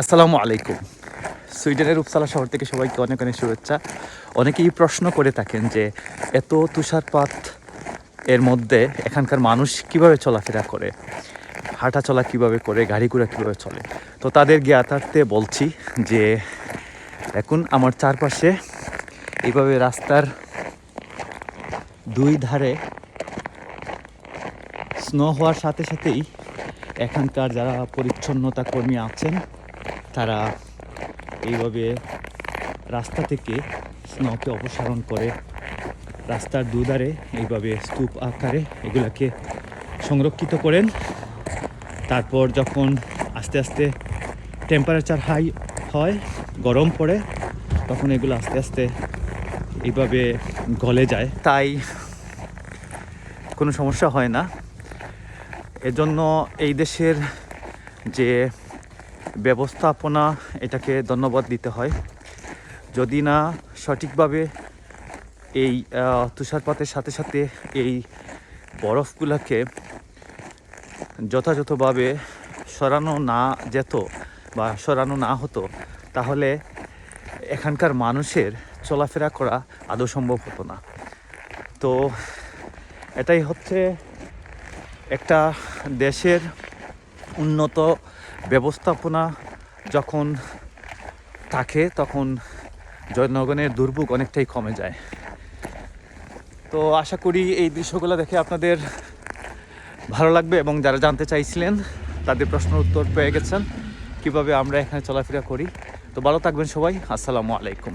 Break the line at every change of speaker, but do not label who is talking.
আসসালামু আলাইকুম। সুইডেনের উপসালা শহর থেকে সবাইকে অনেক অনেক শুভেচ্ছা। অনেকেই প্রশ্ন করে থাকেন যে, এত তুষারপাত এর মধ্যে এখানকার মানুষ কীভাবে চলাফেরা করে? হাঁটা চলা কীভাবে করে? গাড়ি ঘোড়া কীভাবে চলে? তো তাদের জ্ঞাতার্থে বলছি যে এখন আমার চারপাশে এইভাবে রাস্তার দুই ধারে স্নো হওয়ার সাথে সাথেই এখানকার যারা পরিচ্ছন্নতা কর্মী আছেন তারা এইভাবে রাস্তা থেকে স্নোকে অপসারণ করে রাস্তার দুধারে এইভাবে স্তূপ আকারে এগুলাকে সংরক্ষিত করেন। তারপর যখন আস্তে আস্তে টেম্পারেচার হাই হয়, গরম পড়ে, তখন এগুলো আস্তে আস্তে এইভাবে গলে যায়। তাই কোনো সমস্যা হয় না। এজন্য এই দেশের যে ব্যবস্থাপনা এটাকে ধন্যবাদ দিতে হয়। যদি না সঠিকভাবে এই তুষারপাতের সাথে সাথে এই বরফগুলোকে যথাযথভাবে সরানো না যেত বা সরানো না হতো, তাহলে এখানকার মানুষের চলাফেরা করা আদৌ সম্ভব হতো না। তো এটাই হচ্ছে একটা দেশের উন্নত ব্যবস্থাপনা যখন থাকে, তখন জনগণের দুর্ভোগ অনেকটাই কমে যায়। তো আশা করি এই দৃশ্যগুলো দেখে আপনাদের ভালো লাগবে এবং যারা জানতে চাইছিলেন, তাদের প্রশ্ন উত্তর পেয়ে গেছেন কীভাবে আমরা এখানে চলাফেরা করি। তো ভালো থাকবেন সবাই, আসসালামু আলাইকুম।